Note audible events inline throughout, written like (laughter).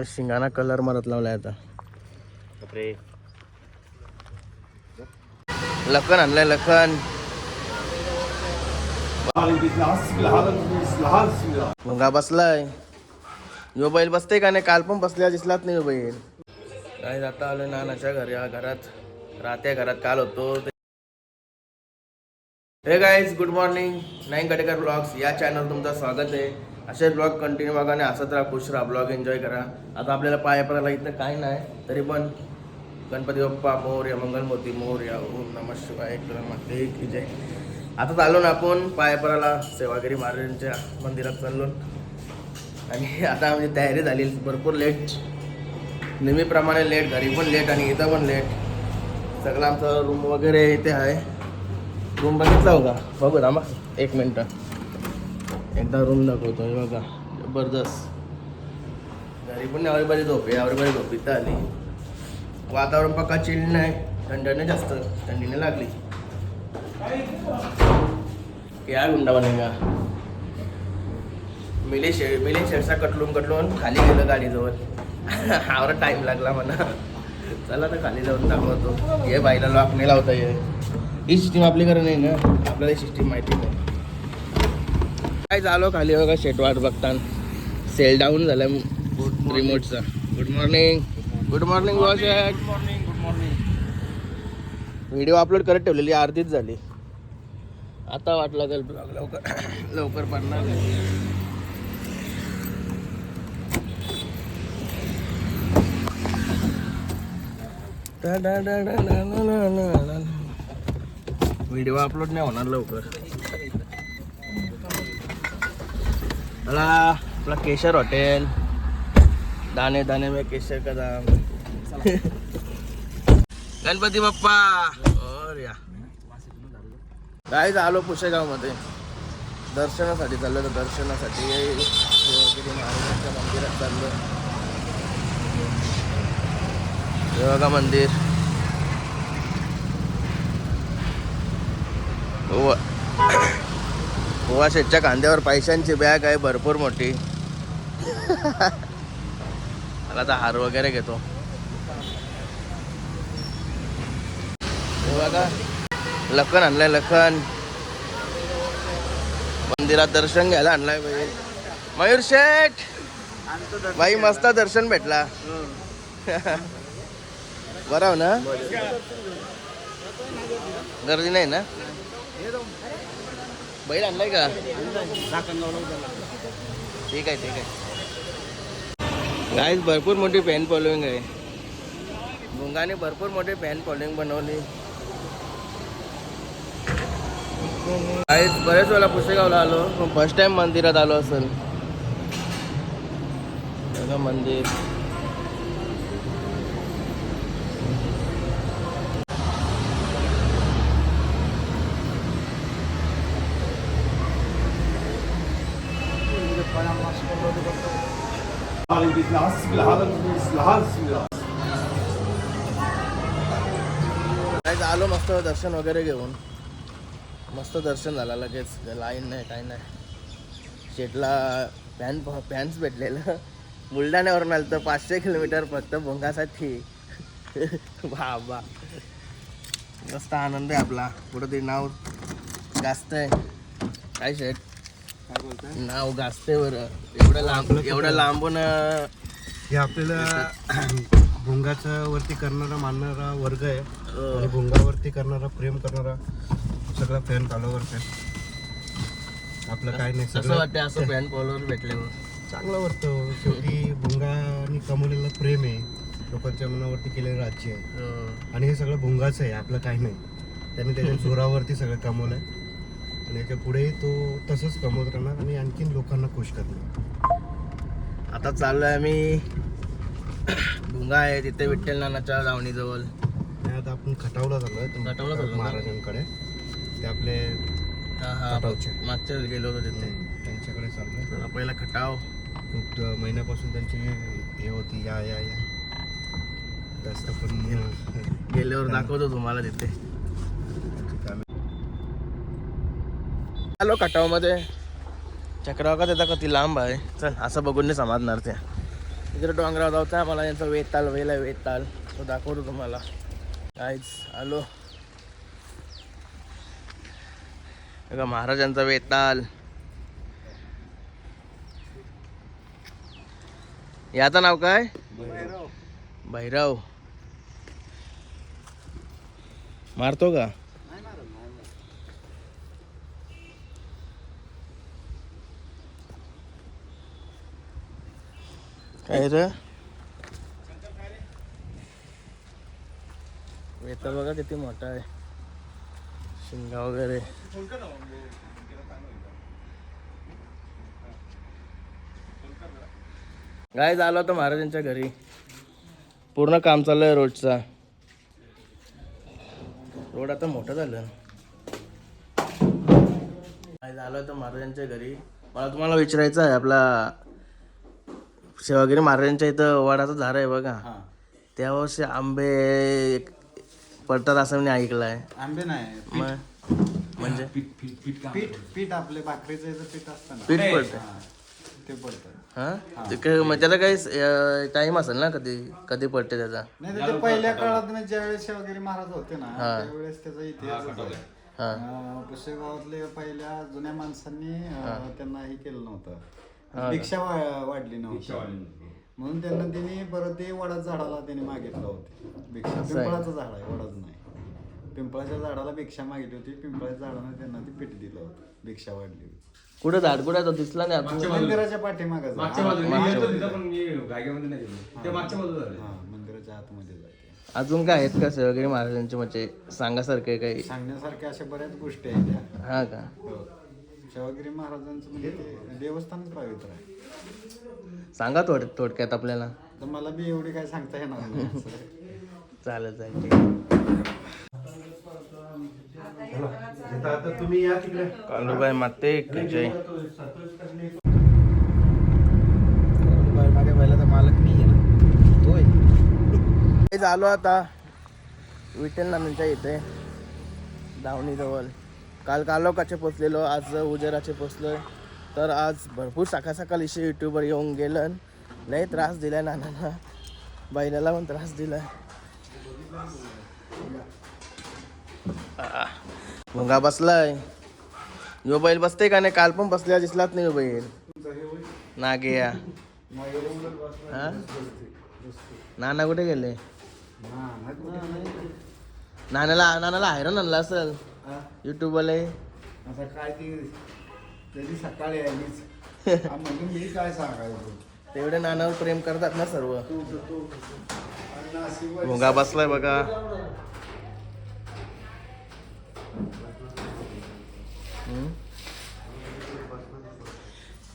शिंगाना colour मारत लावलाय आता. लखन आणलाय लखन. भुंगा बसलाय. यो बैल बसते का नाही? काल पण बसल्या दिसलाच नाही बैल. काय जाता आलो नानाच्या घरी या घरात. राहत्या घरात काल होतो. Hey guys good morning Nayan Katekar vlogs या चॅनल तुमचं स्वागत आहे. असे ब्लॉग कंटिन्यू बघा आणि हसत राहा खुश राहा ब्लॉग एन्जॉय करा. आता आपल्याला पाया पडायला इथं काही नाही तरी पण गणपती बाप्पा मोर्या मंगलमूर्ती मोर्या ओम नम शिवाय माते की जय आता चाललो ना आपण पायापराला सेवागिरी महाराजांच्या मंदिरात चाललो. आणि आता आमची तयारी झाली भरपूर लेट नेहमीप्रमाणे लेट घरी पण लेट आणि इथं पण लेट सगळं आमचं रूम वगैरे इथे आहे. रूम बघितला होता बघू थांबा एक मिनटं. एकदा रूम दाखवतो हे बघा. जबरदस्त. घरी पण आवडीबारी झोप आहे आवडीबारी झोप इथं आली. वातावरण पक्का चिल नाही थंडीने जास्त थंडीने लागली. या गुंडा बनेगा मिले शे मिले शेरसा कटलून कटलून खाली गेलं गाडीजवळ. आवरा टाईम लागला म्हणा चला तर खाली जाऊन दाखवतो. ये बाईला लॉक नाही लावता ये. ही सिस्टीम आपली खरं नाही ना? आपल्याला ही सिस्टीम माहिती नाही. काय झालो? खाली बघा शेटवाट बघताना. सेल डाऊन झाला रिमोटचा good morning good morning good morning good morning video upload करत ठेवलेली अर्धीच झाली. आता वाटला तर लवकर. (coughs) लवकर पडणार व्हिडिओ अपलोड नाही होणार लवकर. मला आपला केशर हॉटेल. दाणे दाणे में केशर का दाम. (laughs) गणपती बाप्पा. या. काय आलो पुशेगावमध्ये दर्शनासाठी चाललो तर दर्शनासाठी महाराजांच्या मंदिरात चाललो देवागा मंदिर. हो गोवा शेटच्या खांद्यावर पैशांची बॅग आहे भरपूर मोठी. मला आता हार वगैरे घेतो. बघा लखन आणलाय लखन. मंदिरात दर्शन घ्यायला आणलाय बाई. मयूर शेठ! बाई मस्त दर्शन भेटला. बरं हो ना? गर्दी नाही ना? बैल आणलाय का? ठीक आहे ठीक आहे. गाईज भरपूर मोठी फॅन फॉलोईंग आहे. मुंगाने भरपूर मोठी फॅन फॉलोईंग बनवली. गाईज बरेच वेळा पुसेगावला आलो. पण फर्स्ट टाइम मंदिरात आलो असेल. बघा मंदिर काय आलो मस्त दर्शन वगैरे घेऊन. मस्त दर्शन झालं लगेच. लाईन नाही काय नाही. शेटला पॅन पॅन्स भेटलेलं. बुलढाण्यावरून आलं तर पाचशे किलोमीटर फक्त भोंगासाठी. बाबा. मस्त आनंद आहे आपला. कुठं ते नाव आहे. काय शेट नाव गाजते बरं. एवढं लांब एवढं लांबून हे आपल्याला भुंगाचा वरती करणारा मानणारा वर्ग आहे. आणि भुंगावरती करणारा प्रेम करणारा सगळा फॅन फॉलोअर्स आहे. आपलं काय नाही सगळं वाटतं असं फॅन फॉलोअर भेटल्यावर चांगलं वाटतं शेवटी भुंगानी कमवलेलं प्रेम आहे. लोकांच्या मनावरती केलेलं राज्य आहे. अं, आणि हे सगळं भुंगाचं आहे आपलं काही नाही. त्याने त्याच्या (laughs) जोरावरती सगळं कमवलं आहे आणि याच्या पुढेही तो तसंच कमवत राहणार आणि आणखीन लोकांना खुश करणार. आता चाललोय आम्ही. भुंगा आहे तिथे विठ्ठल नानाच्या लावणीजवळ आता आपण खटावला झालोय खटावला चाललो? महाराजांकडे. ते आपले. मागच्या गेलो होतो तिथे. त्यांच्याकडे चाललोय. चला, पहिला खटाव. खूप महिन्यापासून त्यांची हे होती या या या. जास्त पण गेल्यावर दाखवतो तुम्हाला तिथे त्यांची कामे आलो खटावमध्ये चक्राव का त्याचा किती लांब आहे. चल असं बघून नाही समाजणार त्या इकडे डोंगरावर जायचं मला यांचा वेताल वेला वेताल. तो दाखवतो तुम्हाला. काहीच आलो. बघा महाराजांचा वेताल. याचं नाव काय? भैरव. मारतो का? काय रे? वेताल बघा किती मोठा आहे. शिंगा वगैरे. गाय झालं होतं महाराजांच्या घरी. पूर्ण काम चालू आहे रोडचा. रोड आता मोठं झालं. काय झालं होतं महाराजांच्या घरी. मला तुम्हाला विचारायचं आहे आपला शिवगिरी महाराजांच्या इथं वडाचं झाड आहे बघा. त्या वर्षी आंबे पडतात असं मी ऐकलं आहे. आंबे नाही म्हणजे? पीठ पीठ आपले भाकरीचं पीठ असतं ना. पीठ पडतं. ते पडतं. हा? ते काय मग त्याला काही टाइम असेल ना कधी कधी पडते त्याचा? नाही ते पहिल्या काळात ज्यावेळेस वगैरे महाराज होते ना त्यावेळेस त्याचा इतिहास हा. अं, पुसेगावातले पहिल्या जुन्या माणसांनी त्यांना हे केलं नव्हतं. भिक्षा वा- वाढली नव्हती. म्हणून त्यांना त्यांनी परत ते वडाच झाडाला त्यांनी मागितलं होते. भिक्षा पिंपळाचं झाड आहे वडाच नाही. पिंपळाच्या झाडाला भिक्षा मागितली होती पिंपळाच्या झाडाने त्यांना ते पीठ दिलं होतं. भिक्षा वाढली होती. कुठं झाड कुठं आहे? तो दिसला नाही मंदिराच्या पाठीमागं मागच्या बाजूला. मी येतो तिथं पण मी गायगामध्ये नाही गेलो. ते मागच्या बाजूला झाले. हा मंदिराच्या आतमध्ये अजून काय आहेत का शिवगिरी महाराजांचे? म्हणजे सांगासारखे काही? सांगण्यासारख्या अशा बऱ्याच गोष्टी आहेत त्या. हा का? हो. शिवगिरी महाराजांचं म्हणजे ते देवस्थानच पवित्र आहे. सांगा थोड थोडक्यात आपल्याला. तर मला बी एवढी काय सांगता येणार नाही असं. चालेल चालेल. ठीक आहे. तुम्ही या तिकडे. कालूबाई माते की जय. माझ्या बैलाचा मालक मी आहे ना. होय. हे झालो आता. विठ्ठल नानांच्या इथे. दावणीजवळ काल कालोकाचे पोचलेलो आज उजेराचे पोचलोय. तर आज भरपूर सकाळ सकाळ इशे युट्यूबर येऊन गेलं लय त्रास दिलाय नानांना. बैलाला पण त्रास दिलाय. आ, भुंगा बसलाय. यो बैल बसते का नाही? काल पण बसल्या दिसलाच नाही यो बैल. नागे हा? नाना कुठे गेले? नानाला नानाला हैराण आणला असेल. युट्यूबला आता काय ती त्याची सकाळी (laughs) हा, म्हणजे मी काय सांगायचं? तेवढे नानावर प्रेम करतात ना सर्व. भोंगा बसलाय बघा.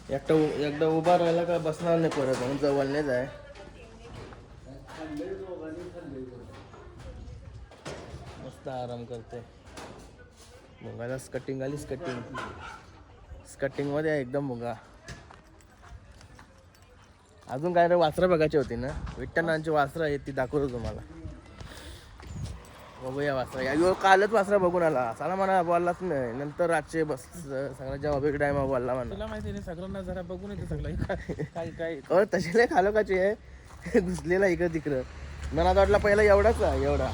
एकटा एकदा उभा राहिला का बसणार नाही परत म्हणून जवळ नाही जाय. मस्त आराम करते भोंगाला स्कटिंग आली स्कटिंग स्कटिंगमध्ये आहे एकदम भोंगा अजून काय रे वासरं बघायची होती ना? विठ्ठलांची वासरं आहेत ती दाखवतो तुम्हाला. बघूया वासरा. या कालच वासरा बघून आला. साला म्हणा बोललाच नाही. नंतर रातचे बस सगळं जेव्हा बिग टाइम बोलला म्हणा. तुला माहिती नाही सगळ्यांना जरा बघून येते सगळं. काय काय तशी नाही खालोकाची आहे. (laughs) घुसलेला इकडं तिकडं. मला आता वाटलं पहिला एवढाच आहे एवढा.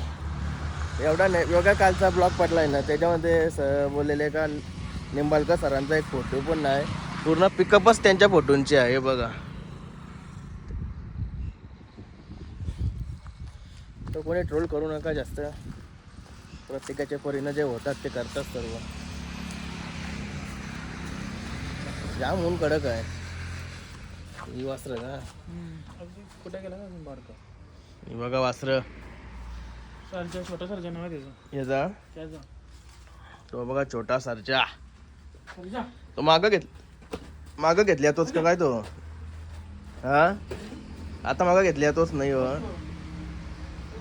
एवढा नाही योगा कालचा ब्लॉग पडलाय ना त्याच्यामध्ये स बोललेले का निंबाळकर सरांचा एक फोटो पण नाही. पूर्ण पिकअपच त्यांच्या फोटोंची आहे हे बघा. तर कोणी ट्रोल करू नका जास्त. प्रत्येकाच्या परीनं जे होतात ते करतात सर्व. जाम ऊन कडक आहे. ही वासरं का कुठे गेला का ही बघा वासरं. छोटा सरच्या नाव आहे त्याचं. याचा? त्याचं. तो बघा छोटा सरचा सरजा. तो मागं घेत मागं घेतल्या तोच का काय तो? हा? आता मागं घेतल्या तोच नाही हो.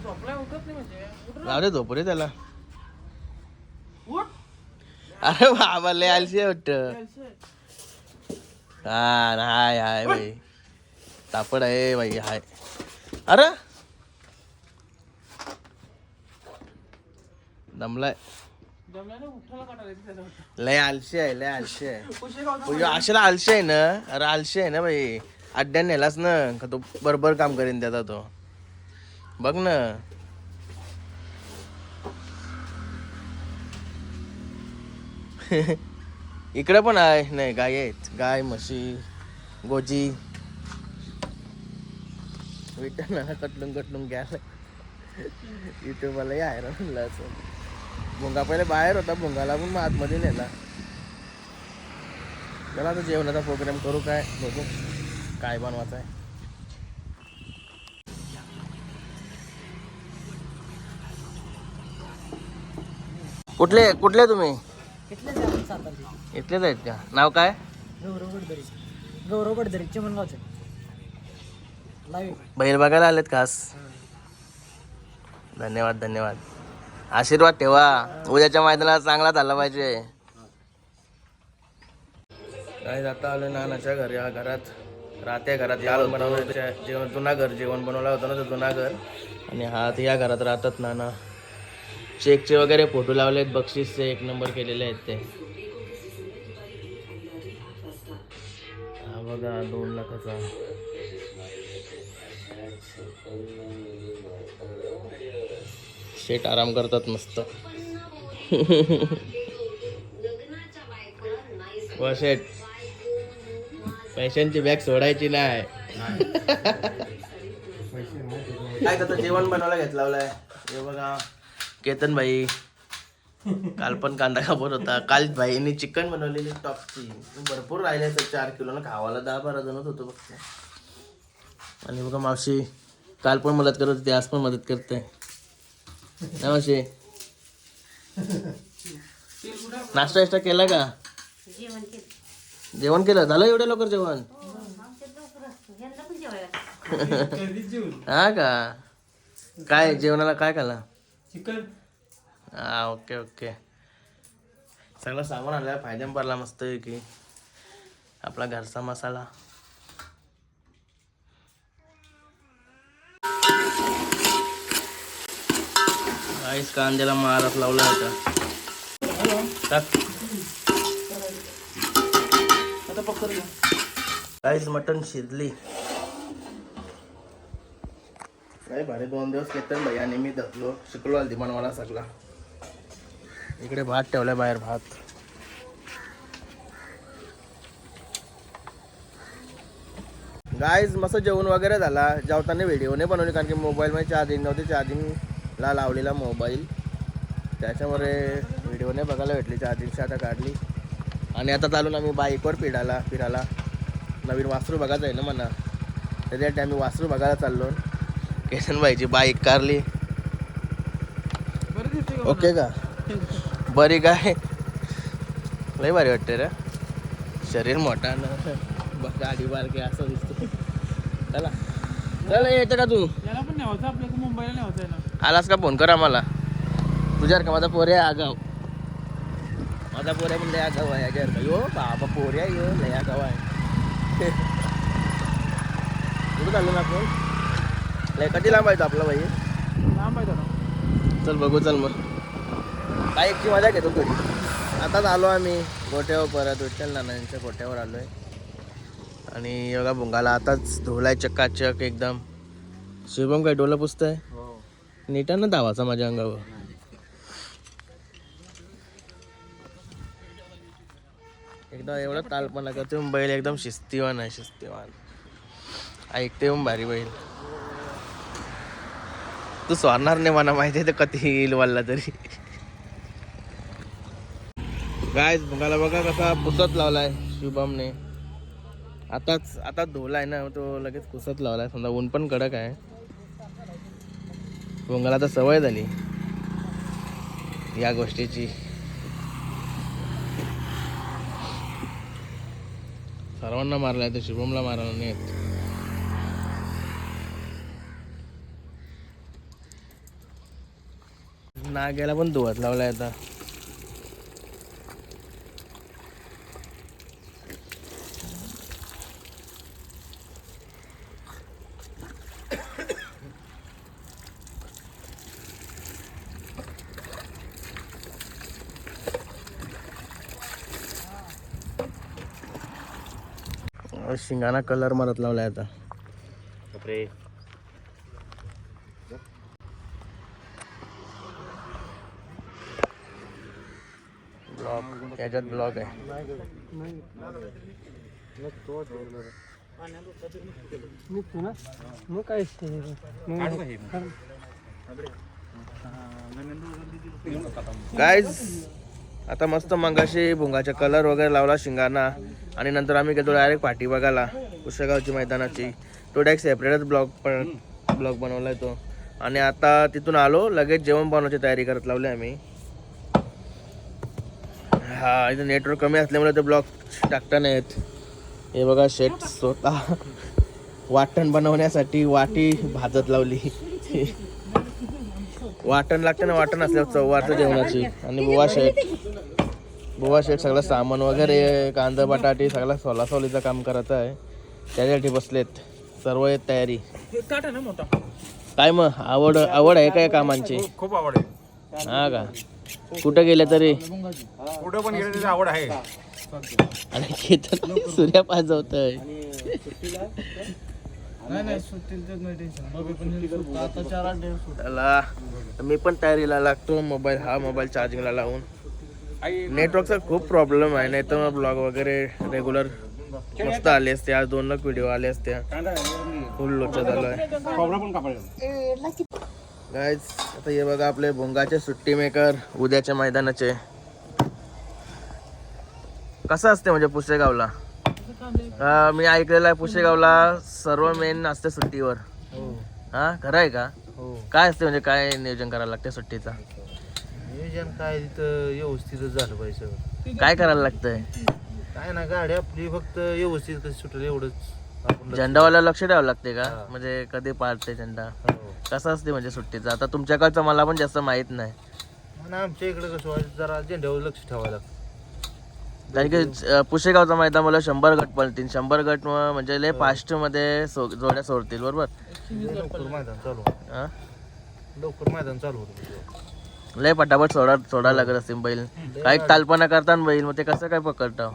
झोपलाय उठत नाही म्हणजे. उठ जाऊ दे झोप रे त्याला. उठ. अरे बाबा लय आलशी वाटत. चालशे. हा हाय हाय बाई. तापड आहे बाई हाय. अरे! दमलाय. लय आलशी आहे लय आलशी आहे. (laughs) आलशी आहे ना? अरे आलशी आहे ना बाई. अड्ड्या नेलास ना का तो बरोबर काम करीन त्याचा तो. बघ ना. (laughs) इकडे पण आहे. नाही गाय आहेत. गाय म्हशी गोजी. विटाणा कटलून कटलून घ्यायला (laughs) इथे मला यायला म्हणलं असं. भुंगा पहिले बाहेर होता भुंगाला पण मग आतमध्ये नेला. चला आता जेवणाचा प्रोग्राम करू काय? बघू काय बनवायचं आहे. कुठले कुठले तुम्ही? इथलेच आहेत का? नाव काय? गौरव गडदरी. गौरव गडदरी चिमणगावचे लाईव्ह बैल बघायला आलेत खास धन्यवाद धन्यवाद. आशीर्वाद ठेवा. उद्याच्या मैदानाला चांगला झाला पाहिजे. काय जाता आलं नानाच्या घरी या घरात. राहत्या घरात. जेवण बनवलं जेवण जुना घर. जेवण बनवलं होतं ना ते जुना घर. आणि हा या घरात राहतात नाना. चेकचे वगैरे फोटो लावले आहेत बक्षीसचे एक नंबर केलेले आहेत ते. हा बघा दोन लाखाचा. शेट आराम करतात मस्त. व शेट. पैशांची बॅग सोडायची नाही काय करतो जेवण बनवायला घेतला हे बघा. केतन भाई. काल पण कांदा कापत होता. काल भाईने चिकन बनवलेली टॉपची भरपूर राहिले तर चार किलो ना. खावाला दहा बारा जणच होतो बघ आणि बघा मावशी काल पण मदत करत होती आज पण मदत करते. ना मावशी नाश्ता विष्टा केला का? जेवण केलं. झालं एवढ्या लवकर जेवण? हा का? काय जेवणाला काय खाला चिकन. हा ओके ओके. सगळं सामान आलं फायद्या पडला मस्त की आपला घरचा मसाला. काहीच कांद्याला मारात लावला होता. काहीच मटण शिजली. काय भारी दोन दिवस केतन भाई आणि मी धकलो शिकलो हल्दी बनवायला सगळा. इकडे भात ठेवलाय बाहेर भात. गाईज मस्त जेवण वगैरे झाला. जेवताना व्हिडिओ नाही बनवली कारण की मोबाईलमध्ये चार्जिंग नव्हती चार्जिंगला लावलेला मोबाईल. त्याच्यामुळे व्हिडिओ नाही बघायला भेटली चार्जिंग आता काढली. आणि आता चालून आम्ही बाईकवर फिरायला फिरायला. नवीन वासरू बघायचं आहे ना म्हणा. त्याच्यासाठी आम्ही वासरू बघायला चाललो. केशन भाईची बाईक कारली ओके का? बरी काय लय भारी वाटते रे. शरीर मोठा ना. गाडी बारकी असं दिसतो चला. चला येतं का तू? याला पण आपल्याला मुंबईला न्यावचं आहे ना. आलास का फोन? कर आम्हाला तुझ्यावर का? माझा पोरे आगाव. माझा पोऱ्या पण लय आगाव आहे याच्यावर का? यो बाबा पोऱ्या यो लय आगाव आहे. कुठं चाललो ना आपण? लय कधी लांब आहे आपला भाई? लांब आहे जरा चल बघू चल मग. बाईकची मजा घेतो थोडी आताच आलो आम्ही गोट्यावर परत विठ्ठल नानांच्या गोट्यावर आलो आहे आणि योगा भुंगाला आताच धुलाय चक्काचक एकदम. शुभम काय डोला पुसतंय? नीटानं धावाचा माझ्या अंगावर. एकदा एवढा तालपणा करते बैल एकदम शिस्तीवान आहे शिस्तीवान. ऐकते मग भारी बैल. तू स्वारणार नाही मला माहिती आहे तर कधी येईल वल्ला तरी. गाय बघायला बघा कसा पुसत लावलाय शुभमने. आताच आता धुला आहे ना तो लगेच पुसत लावलाय समजा ऊन पण कडक आहे. पोंगाला तर सवय झाली. या गोष्टीची. सर्वांना मारलाय तर शुभमला मारायला नाही येत. नाग्याला पण धुवत लावलाय आता. शिंगाना कलर मारत लावलाय आता. ब्लॉक त्याच्यात ब्लॉक आहे. मग काय गाईज आता मस्त मंगाशी भुंगाचा कलर वगैरे लावला शिंगांना आणि नंतर आम्ही गेलो डायरेक्ट पाठी बघायला कुशगावची मैदानाची. तो डायरेक्ट सेपरेटच ब्लॉग पण ब्लॉग बनवलाय तो. आणि आता तिथून आलो लगेच जेवण बनवायची तयारी करत लावली आम्ही. हा इथं नेटवर्क कमी असल्यामुळे ते ब्लॉग टाकता नाहीत. हे बघा शेट स्वतः वाटण बनवण्यासाठी वाटी भाजत लावली. वाटण लागते ना वाटण असल्यावर चव्हारचं जेवणाची. आणि बुवा शेट बुवा शेट सगळं सामान वगैरे कांदा बटाटे सगळं सोला सोलीचं काम करत आहे. त्याच्यासाठी बसलेत. सर्व येत तयारी. ना मोठा काय मग आवड आवड आहे काय कामांची? खूप आवड आहे. हा का? कुठं गेले तरी? कुठं पण गेलं त्याची आवड आहे. आणि केतन सूर्या त्याला मी पण तयारीला लागतो. मोबाईल हा मोबाईल चार्जिंगला लावून. नेटवर्कचा खूप प्रॉब्लेम आहे नाही तर मग ब्लॉग वगैरे रेग्युलर मस्त आले असते. आज दोन लाख व्हिडिओ आले असते. फुल लोचा झालो आहे आता हे बघा आपले भोंगाचे सुट्टी मेकर उद्याच्या मैदानाचे. कसं असते म्हणजे पुसेगावला? मी ऐकलेलं आहे पुसेगावला सर्व मेन असते सुट्टीवर. हा. खरं आहे का? काय असते म्हणजे काय नियोजन करायला लागते सुट्टीचा? नियोजन काय तिथं व्यवस्थितच झालं पाहिजे सगळं. काय करायला लागतंय? काय ना गाडी आपली फक्त व्यवस्थित कशी सुटेल एवढंच. आपण झेंडावाला लक्ष द्यावं लागते का? हा. म्हणजे कधी पाळते झेंडा? हो. कसं असते म्हणजे सुट्टीचा? आता तुमच्याकडचं मला पण जास्त माहीत नाही. आणि आमच्या इकडे कसं व्हायचं जरा झेंड्यावर लक्ष ठेवायला लागतं. कारण की अं, पुशेगावचा मैदान मला शंभर गट पळतील शंभर गट म- म्हणजे लय फास्टमध्ये सो- जोड्या सोडतील बरोबर? लवकर मैदान चालू हा? लवकर मैदान चालू होतं. लय पटापट सोडा सोडायला लागत असतील बैल. काही तालपणा करतात बैल मग ते कसं काय पकडतं?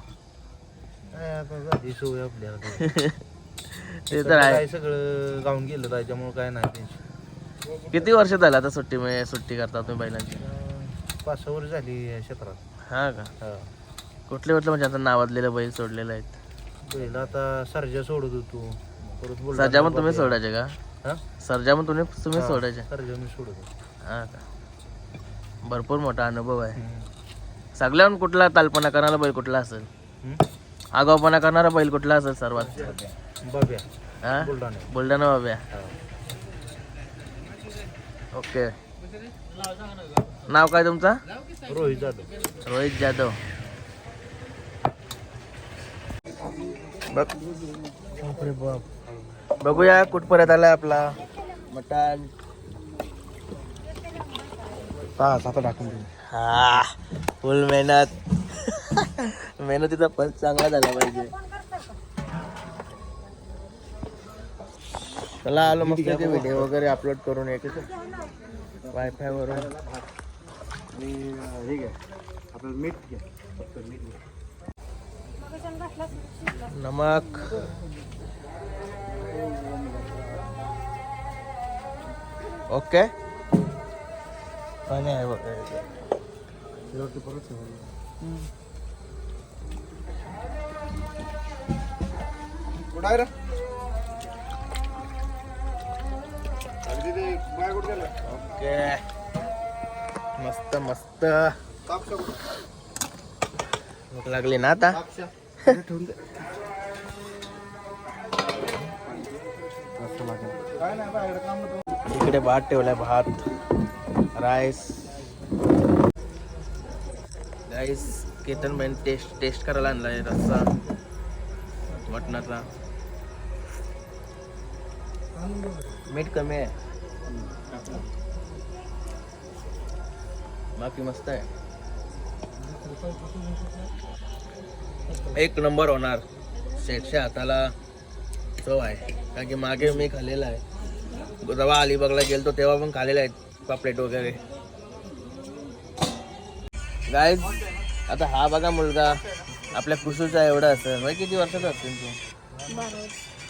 (laughs) ते तर आहे. सगळं गाऊन गेलं त्याच्यामुळे काय नाही टेन्शन किती वर्ष झालं आता सुट्टी म्हणजे सुट्टी करता तुम्ही बैलांची? पाच सहा वर्ष झाली या क्षेत्रात. हा का. कुठले कुठले म्हणजे आता नावाजलेले बैल सोडलेले आहेत? पहिला आता सर्जा सोडत होतो. परत सर्जा पण तुम्ही सोडायचे का? हा? सर्जा पण तुम्ही तुम्ही सोडायचे? सर्जा मी सोडत होतो. हा का? भरपूर मोठा अनुभव आहे. सगळ्याहून कुठला तालपणा करणारा बैल कुठला असेल? आगावपणा करणारा बैल कुठला असेल सर्वात? बाब्या. हा? बुलढाणा. बाब्या. हा. ओके. नाव काय तुमचा? रोहित जाधव. रोहित जाधव. बघ. बघूया कुठपर्यंत आलाय आपला. मटण. पाच आता टाकून दे हा फुल मेहनत. मेहनतीचा फल चांगला झाला पाहिजे. चला आलो मस्त व्हिडिओ वगैरे अपलोड करून एक वायफाय वरून. आणि हे घ्या आपलं मीठ घ्या फक्त मीठ घ्या. नमक. ओके पाणी आहे परत. कुठं आहे रे? ओके मस्त मस्त? भूक लागली ना आता. इकडे भात ठेवलाय भात. राईस. राईस केतन बॅन टेस्ट टेस्ट करायला आणलाय रस्सा. मटणाचा मीठ कमी आहे. बाकी मस्त आहे. एक नंबर होणार. शेटच्या हाताला चव आहे. कारण की मागे मी खाल्लेला आहे. जेव्हा अलिबागला गेलतो तेव्हा पण खाल्लेला आहेत पापलेट वगैरे. गाईज आता हा बघा मुलगा. आपल्या कुसूचा एवढा असेल म्हणजे किती वर्षाचा असेल तू?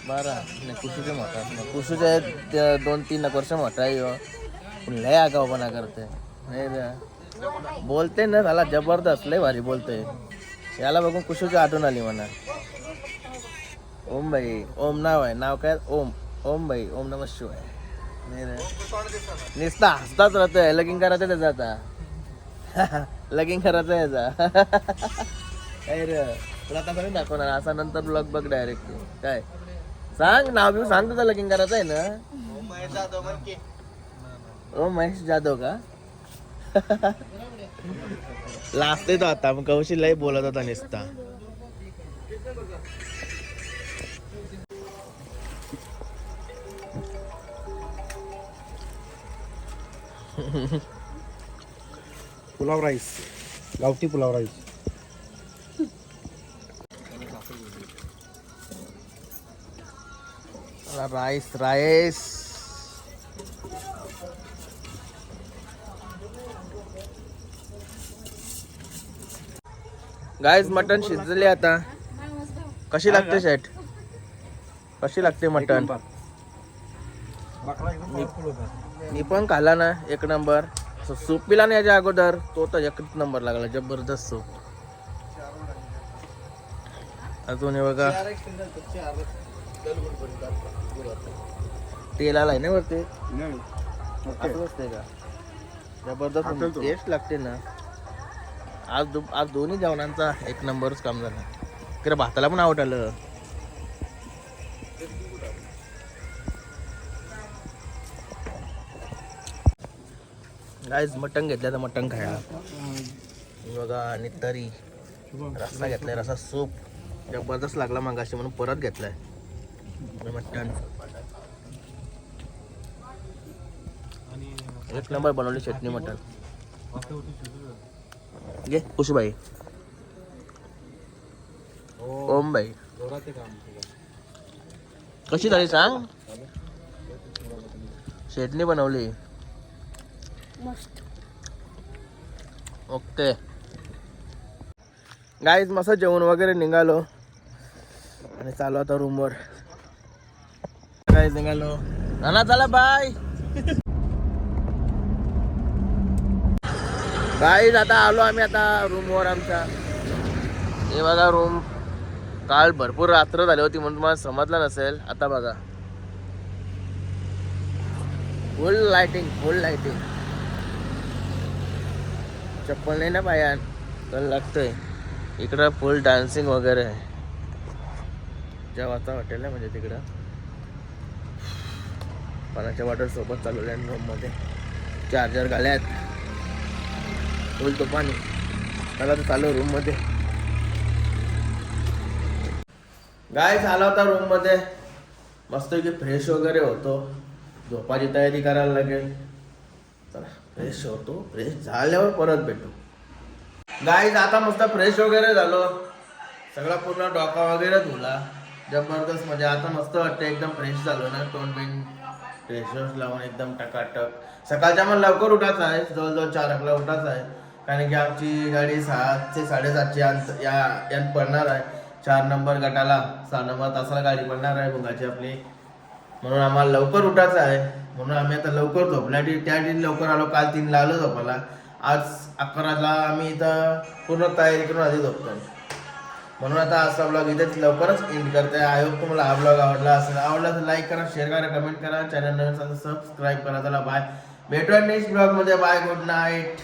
बारा. नाही कुशूचे मोठा आहे. दोन तीन एक वर्ष मोठा आहे पण लय आगावपणा करते नाही रे. बोलते ना त्याला जबरदस्त. लय भारी बोलते याला बघून कुसूची आठवण आली म्हणा. ओम भाई ओम नाव आहे. नाव काय? ओम. ओम भाई ओम नम शिवाय. नुसता हसताच राहतोय. लगीन करायचं त्याचा आता. (laughs) लगीन करायचं याचा. (laughs) काय रे? तुला आता बरं दाखवणार. असा नंतर ब्लॉग बघ डायरेक्ट काय? सांग नाव बिव सांग तुझं लगीन करायचं आहे ना. ओ महेश जाधव का. (laughs) लास्ट तो आता. मग कौशिक लय बोलत होता नुसता. पुलाव राईस गावठी pulao rice rice rice guys mutton शिजले आता. कशी लागते शेट? कशी लागते मटन मी पण खाल्ला ना एक नंबर सूप पिला ना याच्या अगोदर तो तर एकच नंबर लागला जबरदस्त सूप अजून हे बघा. तेल आलाय ना वरती? असं असते का? जबरदस्त टेस्ट लागते ना. आज दु आज दोन्ही जेवणांचा एक नंबरच काम झालं. इकडे भाताला पण आवड आलं. गाईज मटण घेतलं तर मटण खायला. हे बघा आणि तरी. रस्सा घेतलाय रसा सूप. जबरदस्त लागला मगाशी म्हणून परत घेतलाय. मटण. एक नंबर बनवली चटणी मटण. घे कुशबाई ओम बाई कशी झाली सांग? चटणी बनवली. ओके. गाईज मस्त जेवण वगैरे निघालो. आणि चालू आता रूमवर गाईज निघालो. नाना चला बाय गाईज आता आलो आम्ही आता रूमवर आमच्या. हे बघा रूम काल भरपूर रात्र झाली होती म्हणून तुम्हाला समजलं नसेल. आता बघा. फुल लाइटिंग फुल लाइटिंग चप्पल नाही ना पाया तर लागतंय. इकडं फुल डान्सिंग वगैरे आहे. जेव्हाचा हॉटेल आहे म्हणजे तिकडं. पाण्याच्या वॉटर सोबत चालवल्या रूममध्ये चार्जर घाल्यात फुल तो पाणी त्याला तर चालू रूममध्ये गाय झाला होता रूममध्ये मस्त की फ्रेश वगैरे होतो. झोपाची तयारी करायला लागेल. फ्रेश होतो. फ्रेश झाल्यावर परत भेटू. गाईज आता मस्त फ्रेश वगैरे झालो. सगळा पूर्ण डोका वगैरे धुला. जबरदस्त म्हणजे आता मस्त वाटतं एकदम फ्रेश झालो ना. तोंड बिन फ्रेश लावून एकदम टकाटक. सकाळच्या मग लवकर उठायचं आहे. जवळजवळ चार अकरा उठायचं आहे. कारण की आमची गाडी सात ते साडेसातची या यात पडणार आहे. चार नंबर गटाला सहा नंबर तासाला गाडी पडणार आहे. मुगाची आपली. म्हणून आम्हाला लवकर उठायचं आहे. म्हणून आम्ही आता लवकर झोपल्या त्या दिवशी लवकर आलो काल तीनला आलो झोपायला. आज अकराला आम्ही इथं पूर्ण तयारी करून आधी झोपतो म्हणून आता असा ब्लॉग इथेच लवकरच एंड करते आय होप तुम्हाला हा ब्लॉग आवडला असेल. आवडला तर लाईक करा शेअर करा कमेंट करा. चॅनल नवीन सबस्क्राईब करा. चला बाय भेटूया नेक्स्ट ब्लॉगमध्ये बाय गुड नाईट